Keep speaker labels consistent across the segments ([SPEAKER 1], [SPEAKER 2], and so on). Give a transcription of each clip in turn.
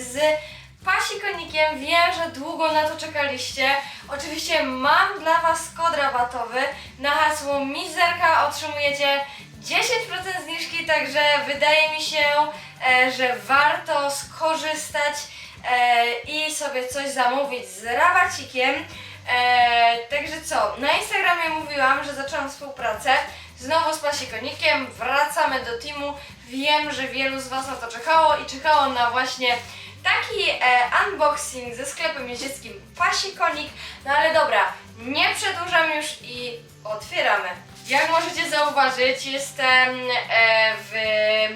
[SPEAKER 1] z Pasikonikiem. Wiem, że długo na to czekaliście. Oczywiście mam dla Was kod rabatowy. Na hasło Mizerka otrzymujecie 10% zniżki, także wydaje mi się, e, że warto skorzystać e, i sobie coś zamówić z rabacikiem. E, także co, na Instagramie mówiłam, że zaczęłam współpracę znowu z Pasikonikiem, wracamy do teamu. Wiem, że wielu z Was na to czekało i czekało na właśnie taki e, unboxing ze sklepem jeździeckim Pasikonik. No ale dobra, nie przedłużam już i otwieramy. Jak możecie zauważyć, jestem e, w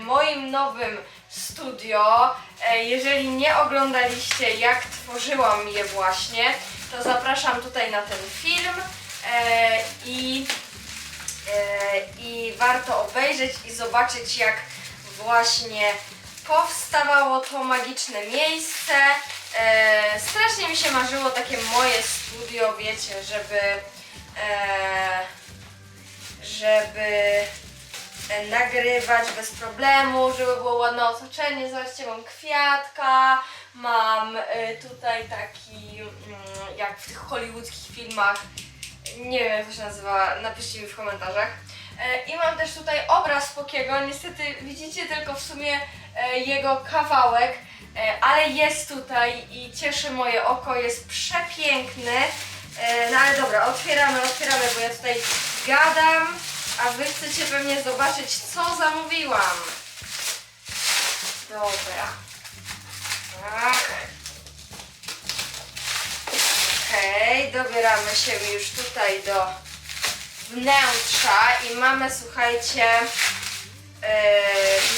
[SPEAKER 1] moim nowym studio. E, jeżeli nie oglądaliście, jak tworzyłam je właśnie, to zapraszam tutaj na ten film e, i, e, i warto obejrzeć i zobaczyć, jak właśnie powstawało to magiczne miejsce. E, strasznie mi się marzyło takie moje studio, wiecie, żeby e, żeby e, nagrywać bez problemu, żeby było ładne otoczenie. Zobaczcie, mam kwiatka, mam e, tutaj taki, mm, jak w tych hollywoodzkich filmach, nie wiem jak to się nazywa, napiszcie mi w komentarzach. E, I mam też tutaj obraz Pokiego, niestety widzicie tylko w sumie jego kawałek, e, ale jest tutaj i cieszy moje oko, jest przepiękny. E, No ale dobra, otwieramy, otwieramy, bo ja tutaj gadam, a wy chcecie pewnie zobaczyć, co zamówiłam. Dobra. Ach. Okej, dobieramy się już tutaj do wnętrza i mamy, słuchajcie, e,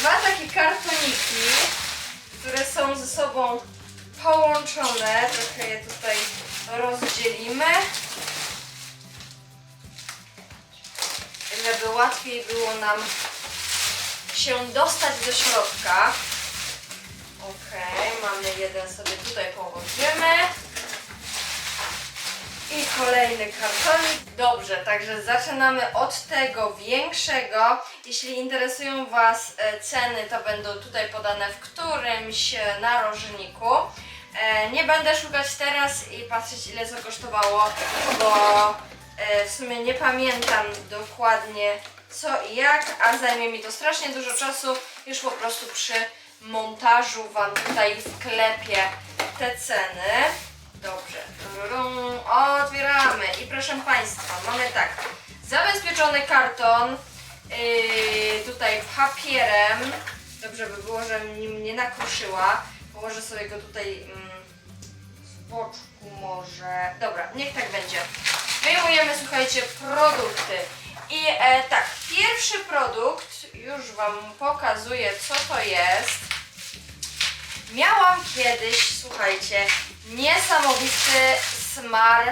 [SPEAKER 1] dwa takie kartoniki, które są ze sobą połączone. Trochę je tutaj rozdzielimy. Żeby łatwiej było nam się dostać do środka. Okej, mamy jeden sobie tutaj położymy. I kolejny kartonik. Dobrze, także zaczynamy od tego większego. Jeśli interesują Was e, ceny, to będą tutaj podane w którymś e, narożniku. E, Nie będę szukać teraz i patrzeć ile co kosztowało, bo w sumie nie pamiętam dokładnie co i jak, a zajmie mi to strasznie dużo czasu. Już po prostu przy montażu Wam tutaj wklepię te ceny. Dobrze. Otwieramy. I proszę Państwa, mamy tak. Zabezpieczony karton. Yy, tutaj papierem. Dobrze by było, żebym nim nie nakruszyła. Położę sobie go tutaj mm, boczku może. Dobra, niech tak będzie. Wyjmujemy, słuchajcie, produkty. I e, tak, pierwszy produkt, już Wam pokazuję, co to jest. Miałam kiedyś, słuchajcie, niesamowity smar.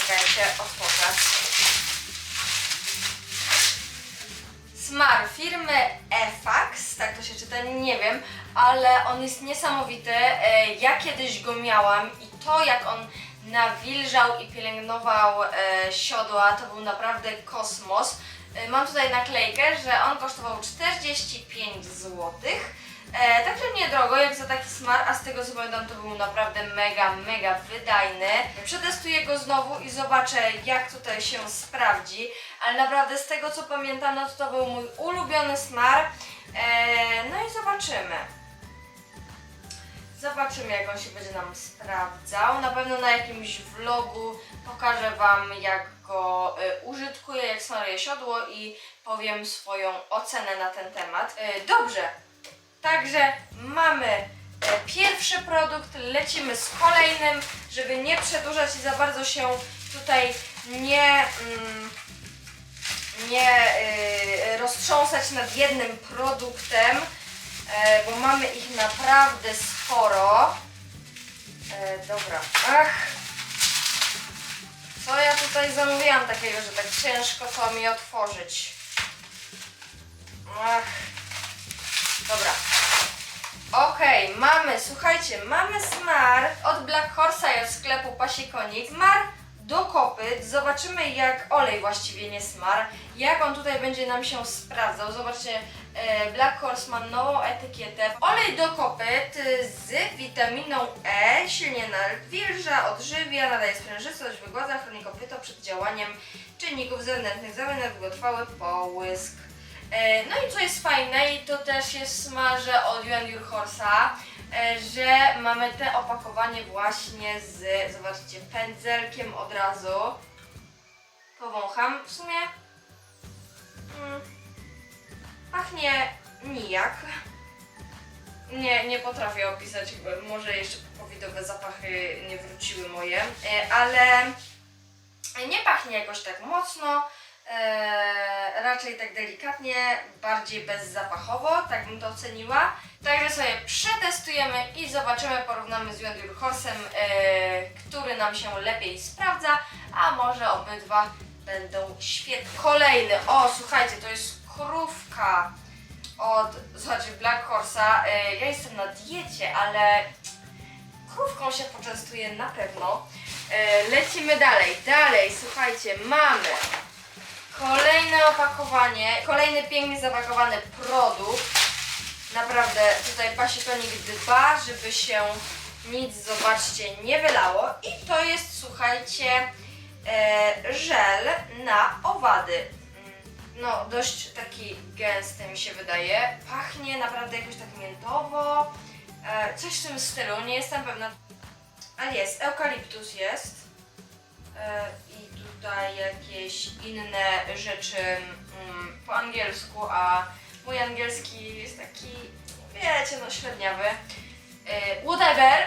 [SPEAKER 1] Czekajcie, otworzę. Smar firmy Efax, tak to się czyta, nie wiem, ale on jest niesamowity. E, Ja kiedyś go miałam i to jak on nawilżał i pielęgnował e, siodła, to był naprawdę kosmos. E, Mam tutaj naklejkę, że on kosztował 45 zł. E, także niedrogo jak za taki smar, a z tego co pamiętam to był naprawdę mega, mega wydajny. Przetestuję go znowu i zobaczę jak tutaj się sprawdzi, ale naprawdę z tego co pamiętam, no to to był mój ulubiony smar. E, no i zobaczymy. Zobaczymy jak on się będzie nam sprawdzał. Na pewno na jakimś vlogu pokażę Wam jak go e, użytkuję, jak smaruję siodło i powiem swoją ocenę na ten temat. E, dobrze, Także mamy e, pierwszy produkt, lecimy z kolejnym, żeby nie przedłużać i za bardzo się tutaj nie, mm, nie y, roztrząsać nad jednym produktem, e, bo mamy ich naprawdę sporo. E, dobra, ach. Co ja tutaj zamówiłam takiego, że tak ciężko to mi otworzyć? Ach. Dobra. Okej, mamy, słuchajcie, mamy smar od Black Horse'a i od sklepu Pasikonik. Smar do kopyt. Zobaczymy jak olej właściwie nie smar, jak on tutaj będzie nam się sprawdzał. Zobaczcie, e, Black Horse ma nową etykietę. Olej do kopyt z witaminą E silnie nawilża, odżywia, nadaje sprężystość, wygładza, chroni kopyto przed działaniem czynników zewnętrznych, zamiast długotrwały połysk. E, No i co jest fajne, i to też jest smaże od Your Horse'a, e, że mamy te opakowanie właśnie z, zobaczcie, pędzelkiem od razu. Powącham. W sumie mm, pachnie nijak. Nie, nie potrafię opisać, może jeszcze covidowe zapachy nie wróciły moje, e, ale nie pachnie jakoś tak mocno, e, raczej tak delikatnie, bardziej bezzapachowo, tak bym to oceniła. Także sobie przetestujemy i zobaczymy, porównamy z Your Horse'em, e, który nam się lepiej sprawdza, a może obydwa będą świetne. Kolejny, o słuchajcie, to jest krówka od, słuchajcie, Black Horse'a. E, ja jestem na diecie, ale krówką się poczęstuję na pewno. E, lecimy dalej, dalej, słuchajcie, mamy kolejne opakowanie, kolejny pięknie zapakowany produkt. Naprawdę tutaj pasikonik dba, żeby się nic, zobaczcie, nie wylało. I to jest, słuchajcie, e, żel na owady. Mm, No, dość taki gęsty mi się wydaje. Pachnie naprawdę jakoś tak miętowo. E, coś w tym stylu, nie jestem pewna. A jest, eukaliptus jest. E, I tutaj jakieś inne rzeczy mm, po angielsku, a mój angielski jest taki, wiecie, no średniawy. E, whatever.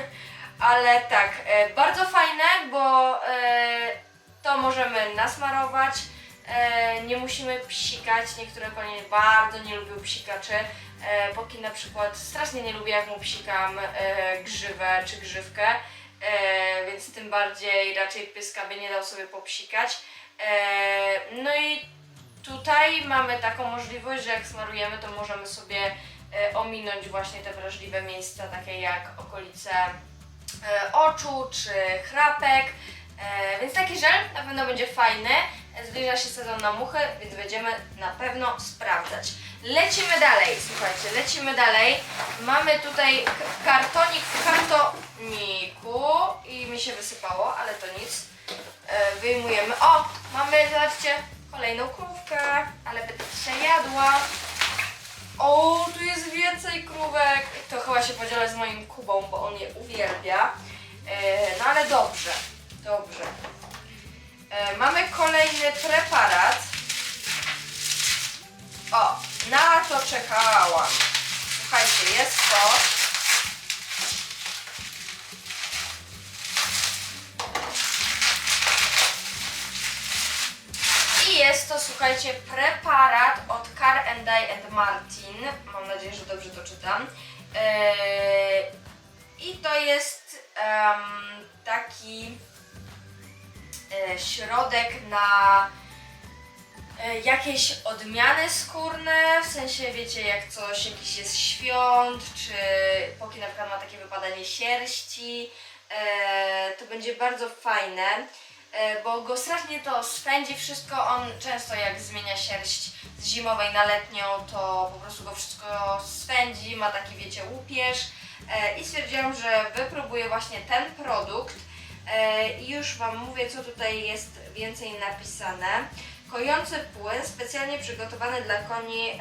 [SPEAKER 1] Ale tak, e, bardzo fajne, bo e, to możemy nasmarować. E, nie musimy psikać. Niektóre konie bardzo nie lubią psikaczy. E, Poki na przykład strasznie nie lubię, jak mu psikam e, grzywę czy grzywkę. E, więc tym bardziej raczej pyska by nie dał sobie popsikać. E, no i tutaj mamy taką możliwość, że jak smarujemy, to możemy sobie e, ominąć właśnie te wrażliwe miejsca, takie jak okolice e, oczu czy chrapek. E, więc taki żel na pewno będzie fajny. Zbliża się sezon na muchy, więc będziemy na pewno sprawdzać. Lecimy dalej, słuchajcie, lecimy dalej. Mamy tutaj kartonik w kartoniku i mi się wysypało, ale to nic. E, wyjmujemy. O, mamy, zobaczcie, kolejną krówkę, ale będę dzisiaj jadła. O, tu jest więcej krówek. To chyba się podzielę z moim Kubą, bo on je uwielbia. E, no ale dobrze, dobrze. E, mamy kolejny preparat. To czekałam. Słuchajcie, jest to. I jest to, słuchajcie, preparat od Car and Die and Martin. Mam nadzieję, że dobrze to czytam. Eee, I to jest taki e, środek na jakieś odmiany skórne, w sensie wiecie, jak coś, jakiś jest świąt, czy póki na przykład ma takie wypadanie sierści, e, to będzie bardzo fajne, e, bo go strasznie to spędzi wszystko, on często jak zmienia sierść z zimowej na letnią, to po prostu go wszystko spędzi, ma taki wiecie łupież. E, i stwierdziłam, że wypróbuję właśnie ten produkt, E, I już Wam mówię, co tutaj jest więcej napisane. Kojący płyn specjalnie przygotowany dla koni em,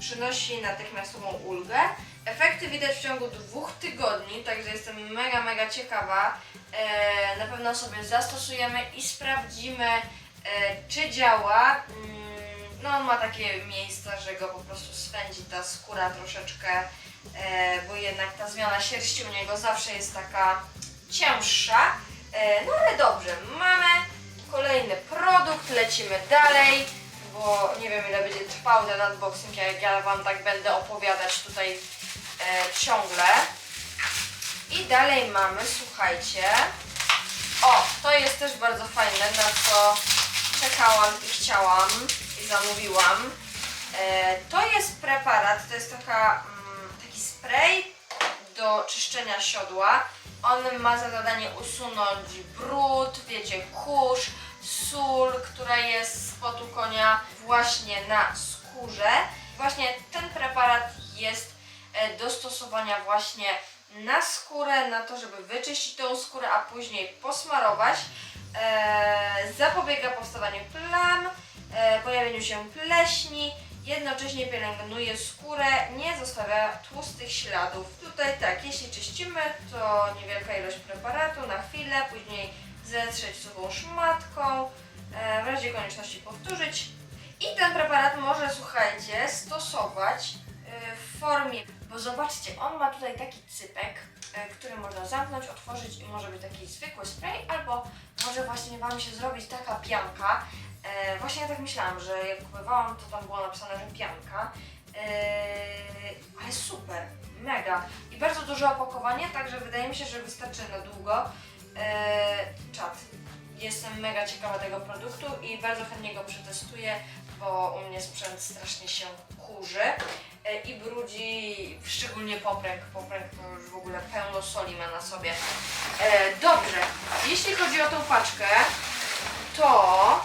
[SPEAKER 1] przynosi natychmiastową ulgę. Efekty widać w ciągu dwóch tygodni, także jestem mega, mega ciekawa. E, na pewno sobie zastosujemy i sprawdzimy, e, czy działa. Mm, No ma takie miejsca, że go po prostu spędzi ta skóra troszeczkę, e, bo jednak ta zmiana sierści u niego zawsze jest taka cięższa. E, No ale dobrze, mamy kolejny produkt, lecimy dalej, bo nie wiem ile będzie trwał ten unboxing, jak ja Wam tak będę opowiadać tutaj e, ciągle. I dalej mamy, słuchajcie, o, to jest też bardzo fajne, na co czekałam i chciałam i zamówiłam. E, to jest preparat, to jest taka, mm, taki spray do czyszczenia siodła. On ma za zadanie usunąć brud, wiecie, kurz, sól, która jest z potu konia właśnie na skórze. Właśnie ten preparat jest e, do stosowania właśnie na skórę, na to, żeby wyczyścić tą skórę, a później posmarować. E, zapobiega powstawaniu plam, e, pojawieniu się pleśni, jednocześnie pielęgnuje skórę, nie zostawia tłustych śladów. Tutaj tak, jeśli czyścimy, to niewielka ilość preparatu na chwilę, później zetrzeć suchą szmatką, e, w razie konieczności powtórzyć. I ten preparat może, słuchajcie, stosować e, w formie, bo zobaczcie, on ma tutaj taki cypek, e, który można zamknąć, otworzyć i może być taki zwykły spray, albo może właśnie Wam się zrobić taka pianka. E, właśnie ja tak myślałam, że jak kupowałam, to tam było napisane, że pianka. E, ale super, mega. I bardzo duże opakowanie, także wydaje mi się, że wystarczy na długo. E, czat. Jestem mega ciekawa tego produktu i bardzo chętnie go przetestuję, bo u mnie sprzęt strasznie się kurzy e, i brudzi, szczególnie popręg. Popręg to już w ogóle pełno soli ma na sobie. E, dobrze, jeśli chodzi o tą paczkę, to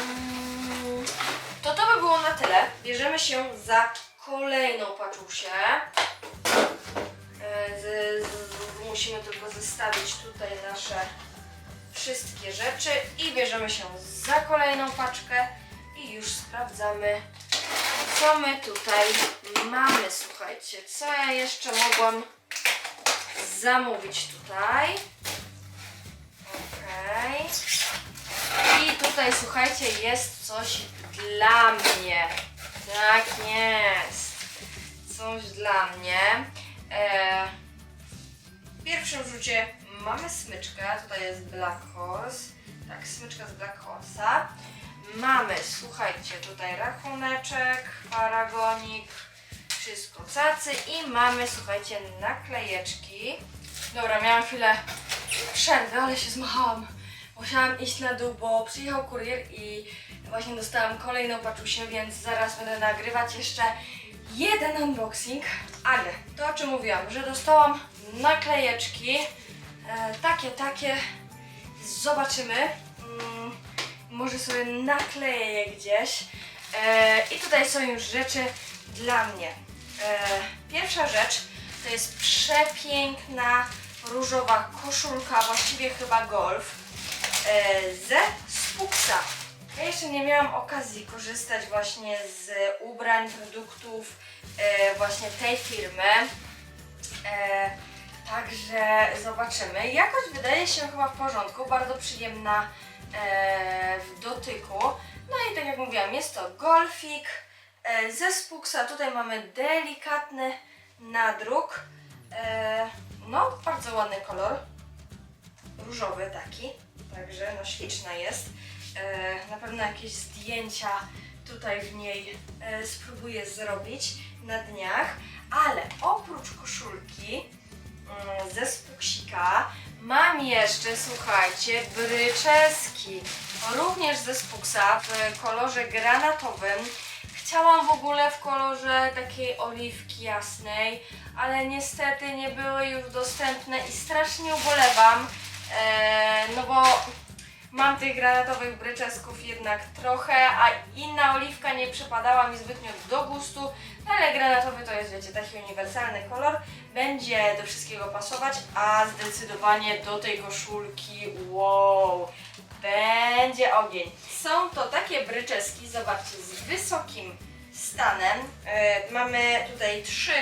[SPEAKER 1] mm, to to by było na tyle. Bierzemy się za kolejną paczusię. E, musimy tylko zestawić tutaj nasze wszystkie rzeczy i bierzemy się za kolejną paczkę i już sprawdzamy co my tutaj mamy. Słuchajcie, co ja jeszcze mogłam zamówić tutaj. Okej. I tutaj słuchajcie, jest coś dla mnie. Tak jest. Coś dla mnie. E, w pierwszym rzucie mamy smyczkę. Tutaj jest Black Horse. Tak, smyczka z Black Horse'a. Mamy, słuchajcie, tutaj rachuneczek, paragonik, wszystko cacy i mamy, słuchajcie, naklejeczki. Dobra, miałam chwilę przerwy, ale się zmachałam. Musiałam iść na dół, bo przyjechał kurier i właśnie dostałam kolejną paczusię, więc zaraz będę nagrywać jeszcze jeden unboxing. Ale to o czym mówiłam, że dostałam naklejeczki, e, takie, takie, zobaczymy. Mm, może sobie nakleję je gdzieś. E, I tutaj są już rzeczy dla mnie. E, pierwsza rzecz to jest przepiękna różowa koszulka, właściwie chyba golf, ze Spuksa. Ja jeszcze nie miałam okazji korzystać właśnie z ubrań, produktów e, właśnie tej firmy. E, także zobaczymy. Jakość wydaje się chyba w porządku, bardzo przyjemna e, w dotyku. No i tak jak mówiłam, jest to golfik e, ze Spuksa. Tutaj mamy delikatny nadruk. E, no, bardzo ładny kolor. Różowy taki. Także no śliczna jest. E, na pewno jakieś zdjęcia tutaj w niej e, spróbuję zrobić na dniach. Ale oprócz koszulki mm, ze spuksika mam jeszcze, słuchajcie, bryczeski. Również ze spuksa w kolorze granatowym. Chciałam w ogóle w kolorze takiej oliwki jasnej, ale niestety nie były już dostępne i strasznie ubolewam, no bo mam tych granatowych bryczesków jednak trochę, a inna oliwka nie przypadała mi zbytnio do gustu, ale granatowy to jest, wiecie, taki uniwersalny kolor, będzie do wszystkiego pasować, a zdecydowanie do tej koszulki, wow, będzie ogień. Są to takie bryczeski, zobaczcie, z wysokim stanem. E, mamy tutaj trzy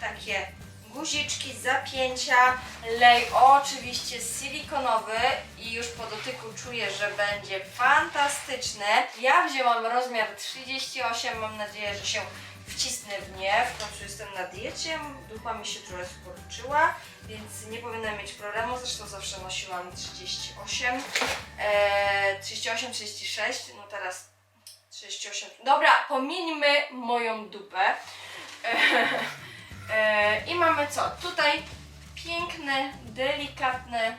[SPEAKER 1] takie guziczki, zapięcia, lej oczywiście silikonowy i już po dotyku czuję, że będzie fantastyczny. Ja wzięłam rozmiar 38, mam nadzieję, że się wcisnę w nie. W końcu jestem na diecie, dupa mi się trochę skurczyła, więc nie powinnam mieć problemu. Zresztą zawsze nosiłam 38, e, 38, 36, no teraz 38. Dobra, pomieńmy moją dupę. E, I mamy co? Tutaj piękne, delikatne,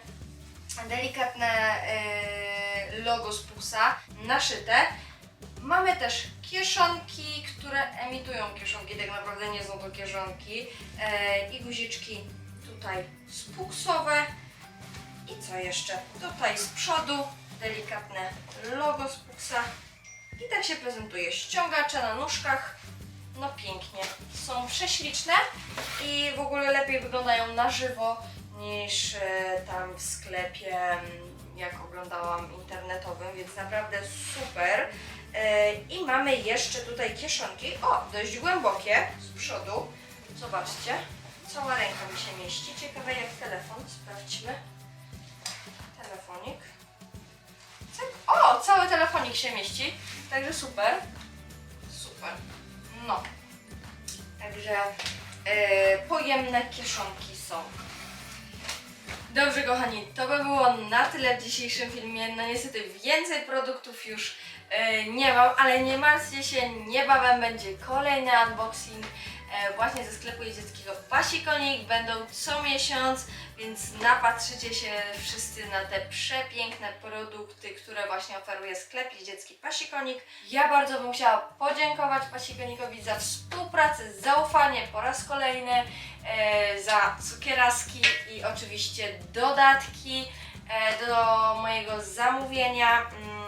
[SPEAKER 1] delikatne e, logo z Pusa naszyte. Mamy też kieszonki, które emitują kieszonki, tak naprawdę nie są to kieszonki. E, I guziczki tutaj spuksowe. I co jeszcze? Tutaj z przodu delikatne logo z puksa. I tak się prezentuje. Ściągacze na nóżkach. No pięknie. Są prześliczne i w ogóle lepiej wyglądają na żywo niż e, tam w sklepie, mm, jak oglądałam internetowym, więc naprawdę super. E, I mamy jeszcze tutaj kieszonki, o, dość głębokie z przodu. Zobaczcie, cała ręka mi się mieści. Ciekawe jak telefon, sprawdźmy. Telefonik. O, cały telefonik się mieści, także super. Super. No. Także e, pojemne kieszonki są. Dobrze, kochani, to by było na tyle w dzisiejszym filmie. No niestety więcej produktów już e, nie mam, ale nie martwcie się, niebawem będzie kolejny unboxing właśnie ze sklepu jeździeckiego Pasikonik. Będą co miesiąc, więc napatrzycie się wszyscy na te przepiękne produkty, które właśnie oferuje sklep jeździecki Pasikonik. Ja bardzo bym chciała podziękować Pasikonikowi za współpracę, zaufanie po raz kolejny, e, za cukieraski i oczywiście dodatki e, do mojego zamówienia. Mm,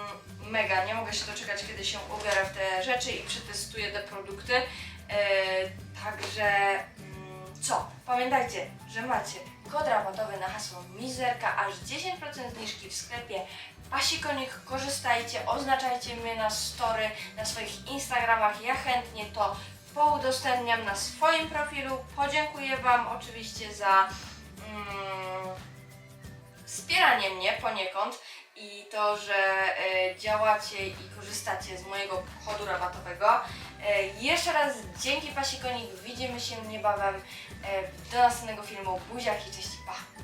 [SPEAKER 1] Mega, nie mogę się doczekać, kiedy się ubiorę w te rzeczy i przetestuję te produkty. Także mm, co? Pamiętajcie, że macie kod rabatowy na hasło Mizerka, aż 10% zniżki w sklepie Pasikonik, korzystajcie, oznaczajcie mnie na story, na swoich Instagramach, ja chętnie to poudostępniam na swoim profilu. Podziękuję Wam oczywiście za mm, wspieranie mnie poniekąd i to, że e, działacie i korzystacie z mojego kodu rabatowego. E, jeszcze raz dzięki Pasikonik, widzimy się niebawem. E, do następnego filmu. Buziaki, cześć pa!